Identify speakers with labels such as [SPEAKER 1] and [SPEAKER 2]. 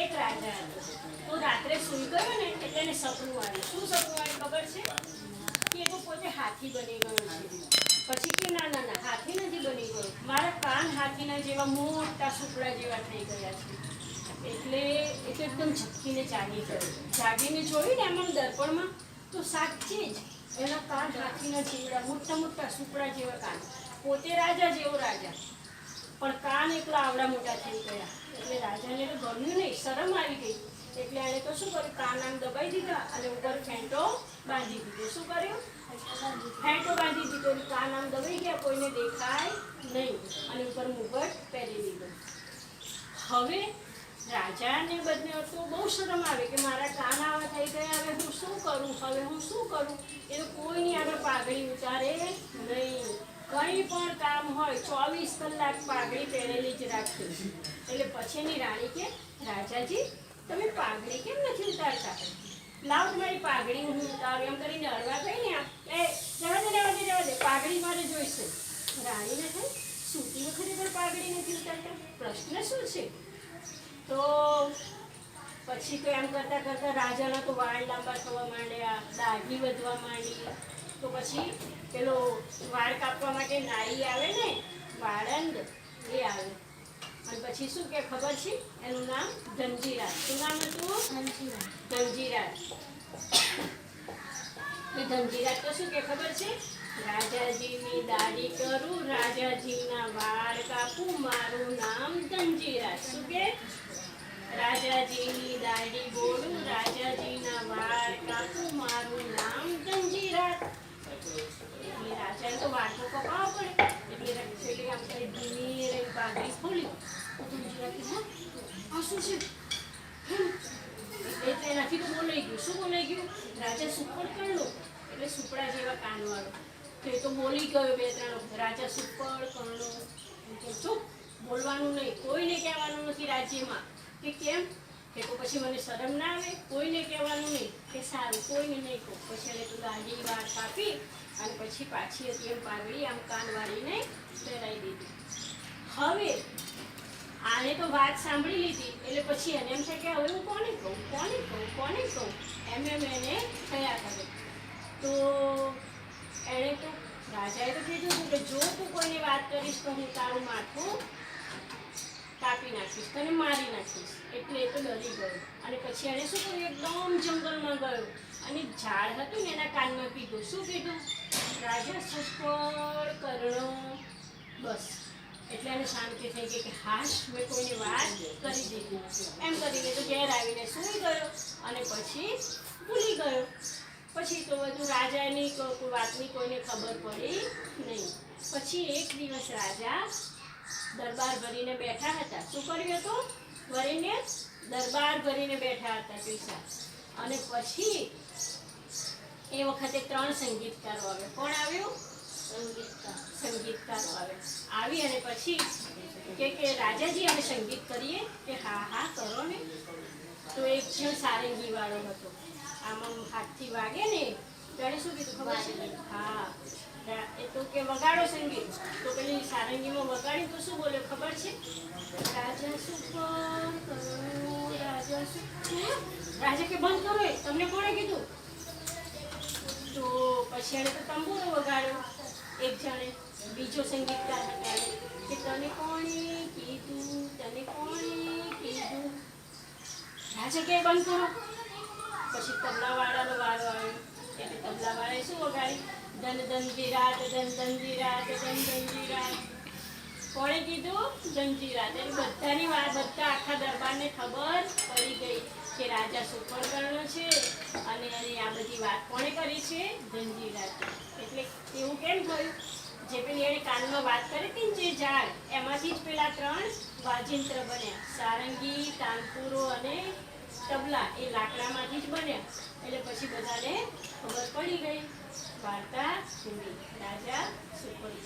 [SPEAKER 1] એક રાજા તો રાત્રે સૂઈ ગયો ને, એટલે એને સપનું આવ્યું. શું સપનું આવ્યું ખબર છે? કે એ તો પોતે હાથી બની ગયો છે. પછી કે ના ના હાથી નથી બની ગયો. મારા કાન હાથીના જેવા મોટા સુપડા જેવા થઈ ગયા છે. એટલે એ તો એકદમ ઝપકીને જાગી ગયો. જાગીને જોયું ને એમ દર્પણમાં, તો સાચે જ. એના કાન હાથીના જેવડા મોટા મોટા સુપડા જેવા કાન. પોતે રાજા જેવો રાજા. પણ કાન એકલા આવડા મોટા થઈ ગયા. એટલે રાજાને તો ગમ્યું નહીં, શરમ આવી ગઈ. એટલે એણે તો શું કર્યું? કાન આમ દબાઈ દીધા અને ઉપર ફેંટો બાંધી દીધો. શું કર્યું? ફેંટો બાંધી દીધો કાન આમ દબાઈ ગયા, કોઈને દેખાય નહીં. અને ઉપર મુગટ પહેરી દીધો હવે રાજાને બધને તો બહુ શરમ આવે કે મારા કાન આવા થઈ ગયા, હવે હું શું કરું? હવે હું શું કરું? એ તો કોઈની આગળ પાઘડી ઉતારે કંઈ પણ કામ હોય, ચોવીસ કલાક પાઘડી પહેરેલી જ રાખે એટલે પછીની રાણી કે, રાજાજી, તમે પાઘડી કેમ નથી ઉતારતા? લાવ તમારી પાઘડી, હું ઉતારું. એમ કરીને હળવા ગઈ ને એ, જવા દે જવા દે જવા દે, પાઘડી મારે જોઈશે. રાણીને થાય સૂતી વખતે પણ પાઘડી નથી ઉતારતા? પ્રશ્ન શું છે? તો પછી તો એમ કરતાં કરતાં રાજાના તો વાળ લાંબા થવા માંડ્યા, દાઢી વધવા માંડી તો પછી પેલો વાળ કાપવા માટે નાઈ આવે ને વાળંદ એ આવે. અને પછી શું કે ખબર છે? એનું નામ ધનજીરા શું નામ હતું ધનજીરા એ ધનજીરાજ તો શું કે ખબર છે? રાજાજીની દાઢી કરું રાજાજીના વાળ કાપું મારું નામ ધનજીરા શું કે? રાજાજીની દાઢી બોલું રાજાજીના વાળ કાપું મારું નામ એનાથી તો બોલાઈ ગયું. શું બોલાઈ ગયું? રાજા સુપર કરલો. એટલે સુપડા જેવા કાનવાળો. તો તો બોલી ગયો બે ત્રણ રાજા સુપર કરલો. કે ચૂપ. બોલવાનું નહીં. કોઈને કહેવાનું નથી રાજ્યમાં. કે કેમ? કે પછી મને શરમ ના આવે, કોઈને કહેવાનું નહીં, કે સારું, કોઈને નહીં કહું. પછી એને તું દાઢી વાર કાપી અને પછી પાછી હતી એમ પાઘડી આમ કાન વાળીને પહેરાવી દીધી. હવે આને તો વાત સાંભળી લીધી, એટલે પછી એને એમ છે કે હવે હું કોને કહું કોને કહું કોને કહું? એમ એમ એને થયા કરે. તો એણે તો રાજાએ તો કીધું હતું કે જો તું કોઈને વાત કરીશ તો હું તારું માથું કાપી નાખીશ, તને મારી નાખીશ. એટલે એ તો ડરી ગયો. અને પછી એણે શું કર્યું? એકદમ જંગલમાં ગયો. અને ઝાડ હતું ને એના કાનમાં કીધું શું કીધું રાજા સુષ્કળ કર્ણ. બસ. એટલે એને શાંતિ થઈ ગઈ કે હાશ, મેં કોઈની વાત કરી દીધી. એમ કરીને તો ઘેર આવીને સૂઈ ગયો અને પછી ભૂલી ગયો. પછી તો બધું રાજાની વાતની કોઈને ખબર પડી નહીં. પછી એક દિવસ રાજા દરબાર ભરીને બેઠા હતા. શું કર્યું હતું? ભરીને દરબાર ભરીને બેઠા હતા પૈસા અને પછી એ વખતે ત્રણ સંગીતકારો આવે કોણ આવ્યું? સંગીતકાર. સંગીતકારો આવે આવી અને પછી કે કે રાજાજી અમે સંગીત કરીએ? કે હા હા કરો ને. તો એક છે સારંગી વાળો હતો. આમાં હાથથી વાગે ને. ત્યારે શું કીધું ખબર છે? હા. તો કે વગાડો સંગીત. તો પેલી સારંગીમાં વગાડી તો શું બોલ્યો ખબર છે? રાજા સુપર રાજા સુપર રાજા કે બંધ કરો તમને કોણે કીધું? તો પછી એને તો તંબુરો વગાડ્યો. એક જણે બીજો સંગીતકાર હતા કે તને કોણે કીધું? તને કોણે કીધું? રાજા કે બંધ કરો. પછી તબલાવાળાનો વારો આવ્યો એટલે તબલાવાળાએ શું વગાડી ધન ધનજી ધન ધનજી ધન બધાની વાત, બધા આખા દરબારને ખબર પડી ગઈ કે રાજા સુપરકર્ણ છે અને આ બધી વાત કોણે કરી છે? ધનજી એટલે એવું કેમ થયું? જે પેલી કાનમાં વાત કરી હતી ને જે ઝાડ એમાંથી જ પેલા ત્રણ વાજિંત્ર બન્યા. સારંગી, તાનપુરો અને તબલા એ લાકડામાંથી જ બન્યા એટલે પછી બધાને ખબર પડી ગઈ. વાર્તા પૂરી રાજા સુપર.